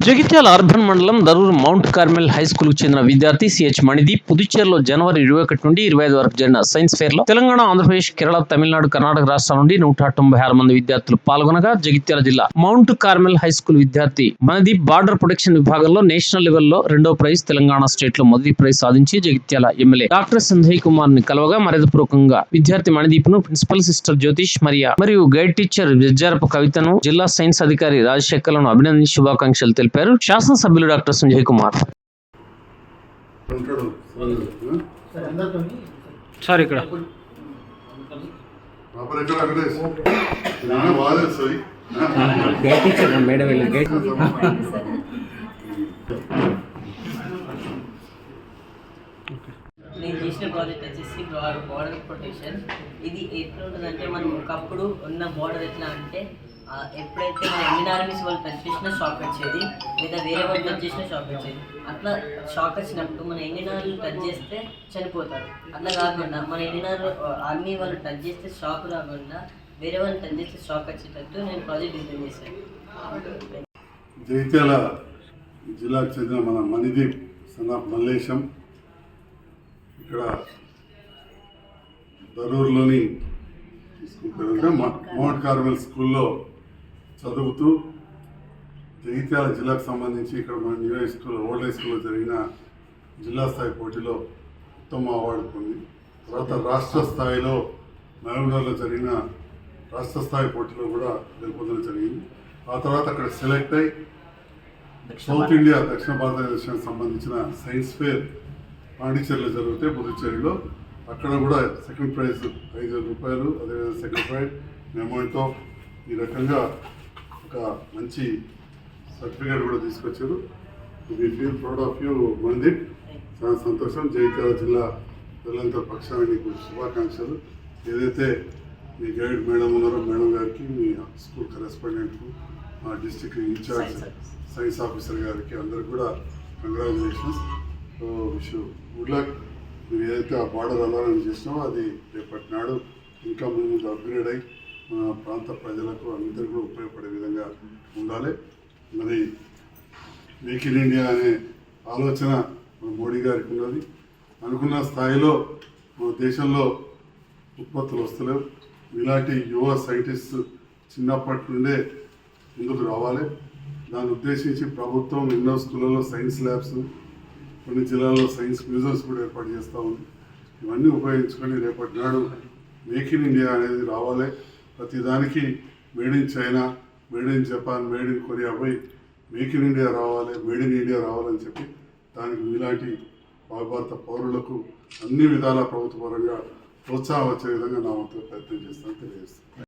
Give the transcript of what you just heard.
Jagtial urban మండలం Darur Mount Carmel high స్కూల్కు చెందిన విద్యార్థి సిహెచ్ మణిదీప్ పుదుచ్చేరిలో జనవరి ఇరవై ఒకటి నుండి ఇరవై ఐదు వరకు జరిగిన సైన్స్ ఫేర్లో తెలంగాణ ఆంధ్రప్రదేశ్ కేరళ తమిళనాడు కర్ణాటక రాష్ట్రాల నుండి నూట తొంభై ఆరు మంది విద్యార్థులు పాల్గొనగా జగిత్యాల జిల్లా మౌంట్ కార్మెల్ హై స్కూల్ విద్యార్థి మణిదీప్ బార్డర్ ప్రొటెక్షన్ విభాగంలో నేషనల్ లెవెల్లో రెండో ప్రైజ్ తెలంగాణ స్టేట్లో మొదటి ప్రైజ్ సాధించి జగిత్యాల ఎమ్మెల్యే డాక్టర్ సంజయ్ కుమార్ని కలవగా మర్యాదపూర్వకంగా విద్యార్థి మణిదీప్ను ప్రిన్సిపల్ సిస్టర్ జ్యోతిష్ మరియా మరియు గైడ్ టీచర్ విద్యారపు కవితను జిల్లా సైన్స్ అధికారి రాజశేఖర్లను అభినందించి శుభాకాంక్షలు తెలిపారు. శాసనసభ్యులు డాక్టర్ సంజయ్ కుమార్. సార్ ఇక్కడ. గైడ్ నేను చేసిన ప్రాజెక్ట్ వచ్చేసి బార్డర్ ప్రొటెక్షన్ ఇది ఎట్లా ఉంటుందంటే మనం ఒకప్పుడు ఉన్న బార్డర్ ఎట్లా అంటే ఎప్పుడైతే మన ఇండియన్ ఆర్మీస్ వాళ్ళు టచ్ చేసినా షాక్ వచ్చేది లేదా వేరే వాళ్ళు టచ్ చేసినా షాక్ వచ్చేది అట్లా షాక్ వచ్చినప్పుడు మన ఇండియన్ ఆర్మీ టచ్ చేస్తే చనిపోతారు. అట్లా కాకుండా మన ఇండియన్ ఆర్మీ వాళ్ళు టచ్ చేస్తే షాక్ రాకుండా వేరే వాళ్ళు టచ్ చేస్తే షాక్ వచ్చేటట్టు నేను ప్రాజెక్ట్ డిజైన్ చేశాను. జగిత్యాల జిల్లాకు చెందిన మన మణిదీప్ సన్ మల్లేశం ఇక్కడ దరూర్లోని మౌంట్ కార్మెల్ స్కూల్లో చదువుతూ జగిత్యాల జిల్లాకు సంబంధించి ఇక్కడ మన new high school old high స్కూల్లో జరిగిన జిల్లా స్థాయి పోటీలో ఉత్తమ అవార్డు పొంది తర్వాత రాష్ట్ర స్థాయిలో నవంబర్లో జరిగిన రాష్ట్ర స్థాయి పోటీలో కూడా గెలుపొందడం జరిగింది. ఆ తర్వాత అక్కడ సెలెక్ట్ అయి సౌత్ ఇండియా దక్షిణ భారతదేశానికి సంబంధించిన సైన్స్ ఫేర్ పాండిచేరిలో జరిగితే పుదుచ్చేరిలో అక్కడ కూడా సెకండ్ ప్రైజ్ ఐదు వేల రూపాయలు అదేవిధంగా సెకండ్ ప్రైజ్ మెమోతో ఈ రకంగా ఒక మంచి సర్టిఫికేట్ కూడా తీసుకొచ్చారు. We feel proud of you Mandir చాలా సంతోషం. జగిత్యాల జిల్లా పిల్లలంతా పక్షాన నీకు శుభాకాంక్షలు. ఏదైతే మీ గైడ్ మేడం ఉన్నారో మేడం గారికి మీ స్కూల్ కరెస్పాండెంట్కు మా డిస్టిక్ ఇన్ఛార్జ్. సైన్స్ ఆఫీసర్ గారికి అందరికి కూడా congratulations. So wish good luck. మీరు ఏదైతే ఆ బార్డర్ అలారం చేసినామో అది రేపటి నాడు ఇంకా ముందు అప్గ్రేడ్ అయ్యి మా ప్రాంత ప్రజలకు అందరికీ కూడా ఉపయోగపడే విధంగా ఉండాలి. మరి మేక్ ఇన్ ఇండియా అనే ఆలోచన మన మోడీ గారికి ఉన్నది. అనుకున్న స్థాయిలో మన దేశంలో ఉత్పత్తులు వస్తలేవు. ఇలాంటి యువ సైంటిస్ట్ చిన్నప్పటి నుండే ముందుకు రావాలి. దాన్ని ఉద్దేశించి ప్రభుత్వం ఎన్నో స్కూళ్ళలో సైన్స్ ల్యాబ్స్ కొన్ని జిల్లాల్లో సైన్స్ మ్యూజియంస్ కూడా ఏర్పాటు చేస్తూ ఉంది. ఇవన్నీ ఉపయోగించుకొని రేపటి నాడు మేక్ ఇన్ ఇండియా అనేది రావాలి. ప్రతిదానికి made in China made in Japan made in Korea పోయి మేక్ ఇన్ ఇండియా రావాలి మేడ్ ఇన్ ఇండియా రావాలని చెప్పి దానికి ఇలాంటి భారత పౌరులకు అన్ని విధాల ప్రభుత్వ పరంగా ప్రోత్సాహం వచ్చే విధంగా నా వంతు ప్రయత్నం చేస్తాను తెలియజేస్తాను.